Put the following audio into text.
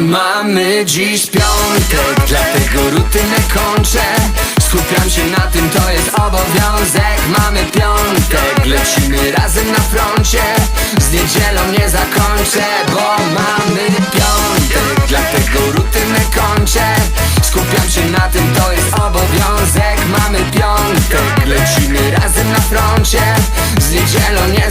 mamy dziś piątek Dlatego rutynę kończę. Skupiam się na tym, to jest obowiązek. Mamy piątek, lecimy razem na froncie. Z niedzielą nie zakończę, bo mamy piątek Dlatego rutynę kończę. Skupiam się na tym, to jest obowiązek. Mamy piątek, lecimy razem na froncie. Z niedzielą nie